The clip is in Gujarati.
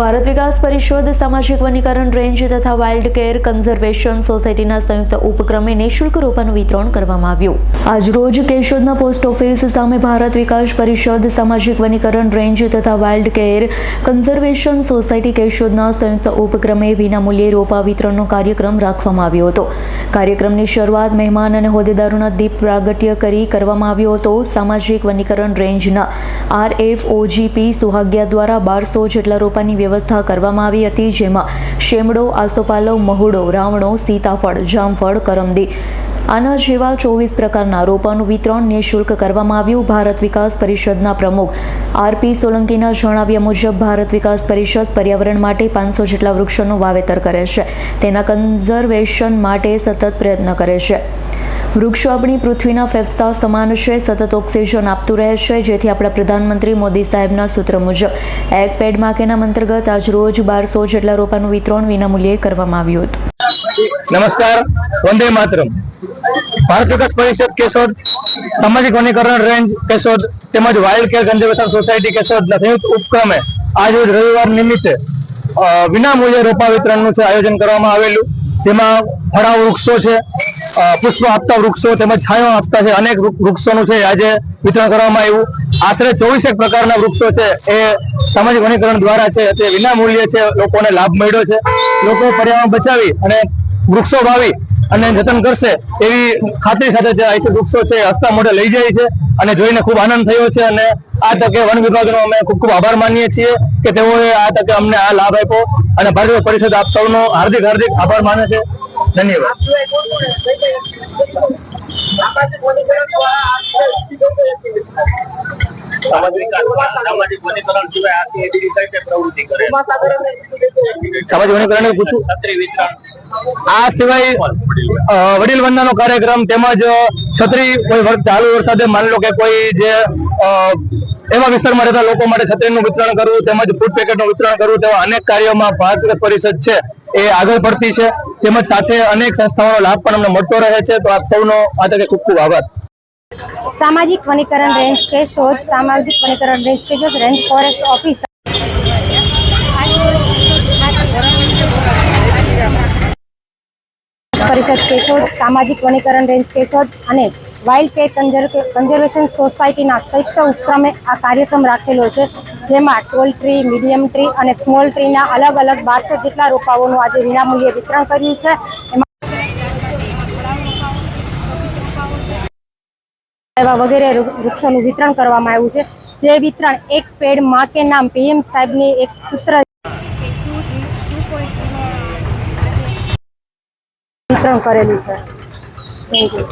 ભારત વિકાસ પરિષદ સામાજિક વનીકરણ રેન્જ તથા વાઇલ્ડ કેર કન્ઝર્વેશન સોસાયટીના સંયુક્ત ઉપક્રમે નિઃશુલ્ક રોપાનું વિતરણ કરવામાં આવ્યું. આજરોજ કેશોદના પોસ્ટ ઓફિસ સામે ભારત વિકાસ પરિષદ સામાજિક વનીકરણ રેન્જ તથા વાઇલ્ડ કેર કન્ઝર્વેશન સોસાયટી કેશોદના સંયુક્ત ઉપક્રમે વિનામૂલ્યે રોપા વિતરણનો કાર્યક્રમ રાખવામાં આવ્યો હતો. કાર્યક્રમની શરૂઆત મહેમાન અને હોદ્દેદારોના દીપ પ્રાગટ્ય કરી કરવામાં આવ્યો હતો. સામાજિક વનીકરણ રેન્જના આર એફ ઓજીપી સુહાગ્યા દ્વારા બારસો જેટલા રોપાની વ્યવસ્થા કરવામાં આવી હતી, જેમાં શેમડો, આસોપાલવ, મહુડો, રાવણો, સીતાફળ, જામફળ, કરમદી આના જેવા ચોવીસ પ્રકારના રોપાનું વિતરણ નિઃશુલ્ક કરવામાં આવ્યું. ભારત વિકાસ પરિષદના પ્રમુખ આરપી સોલંકીના જણાવ્યા મુજબ, ભારત વિકાસ પરિષદ પર્યાવરણ માટે પાંચસો જેટલા વૃક્ષોનું વાવેતર કરે છે. તેના કન્ઝર્વેશન માટે સતત પ્રયત્ન કરે છે. વૃક્ષો આપણી પૃથ્વીના ફેફસા સમાન છે, સતત ઓક્સિજન આપતું રહે છે, જેથી આપણા પ્રધાનમંત્રી મોદી સાહેબના સૂત્ર મુજબ એક પેડ માકેના અંતર્ગત આજ રોજ બારસો જેટલા રોપાનું વિતરણ વિનામૂલ્યે કરવામાં આવ્યું હતું. નમસ્કાર, વંદે માતરમ. ભારત વિકાસ પરિષદ કેશોદ, સામાજિક વનીકરણ રેન્જ કેશોદ, તેમજ વાઇલ્ડ કેર કન્ઝર્વેશન સોસાયટી કેશોદના સંયુક્ત ઉપક્રમે આજ રવિવાર નિમિત્તે વિનામૂલ્યે રોપા વિતરણનું છે, આયોજન કરવામાં આવેલું. જેમાં ફળા વૃક્ષો છે પુષ્પ આપતા વૃક્ષો તેમજ છાંયો આપતા છે. અનેક વૃક્ષોનું છે આજે વિતરણ કરવામાં આવ્યું. આશરે ચોવીસેક પ્રકારના વૃક્ષો છે એ સામાજિક વનીકરણ દ્વારા છે તે વિનામૂલ્યે છે, લોકોને લાભ મળ્યો છે. લોકો પર્યાવરણ બચાવી અને વૃક્ષો વાવી અને જતન કરશે એવી ખાતરી સાથે જે અહીંથી વૃક્ષો છે હસતા મોઢે લઈ જાય છે અને જોઈને ખૂબ આનંદ થયો છે અને આ તકે વન વિભાગનો અમે ખૂબ ખૂબ આભાર માનીએ છીએ કે તેઓએ આ તકે અમને આ લાભ આપ્યો અને ભારતીય પરિષદ આપ સૌનો હાર્દિક હાર્દિક આભાર માને છે. છત્રી આ સિવાય વડીલ વંદનાનો કાર્યક્રમ તેમજ છત્રી કોઈ ચાલુ વરસાદે માની લો કે કોઈ જે એવા વિસ્તારમાં રહેતા લોકો માટે છત્રીનું વિતરણ કરવું તેમજ ફૂડ પેકેટનું વિતરણ કરવું તેવા અનેક કાર્યોમાં ભારત પરિષદ છે એ આગળ પડતી છે. તેમજ સાથે અનેક સંસ્થાઓનો લાભ પણ અમને મળતો રહે છે. તો આપ સૌનો આ તકે ખૂબ ખૂબ આભાર. સામાજિક વનીકરણ રેન્જ કેશોદ સામાજિક વનીકરણ range Keshod range forest office પરિષદ કેશોદ સામાજિક વનીકરણ રેન્જ કેશોદ અને વાઇલ્ડ કેર કન્ઝર્વેશન સોસાયટીના સંયુક્ત ઉપક્રમે આ કાર્યક્રમ રાખેલો છે, જેમાં ટોલ ટ્રી, મીડિયમ ટ્રી અને સ્મોલ ટ્રીના અલગ અલગ બારસો જેટલા રોપાઓનું આજે વિનામૂલ્યે વિતરણ કર્યું છે. એવા વગેરે વૃક્ષોનું વિતરણ કરવામાં આવ્યું છે. જે વિતરણ એક પેડમાં કે નામ પીએમ સાહેબની એક સૂત્ર વિતરણ કરેલું છે. Thank you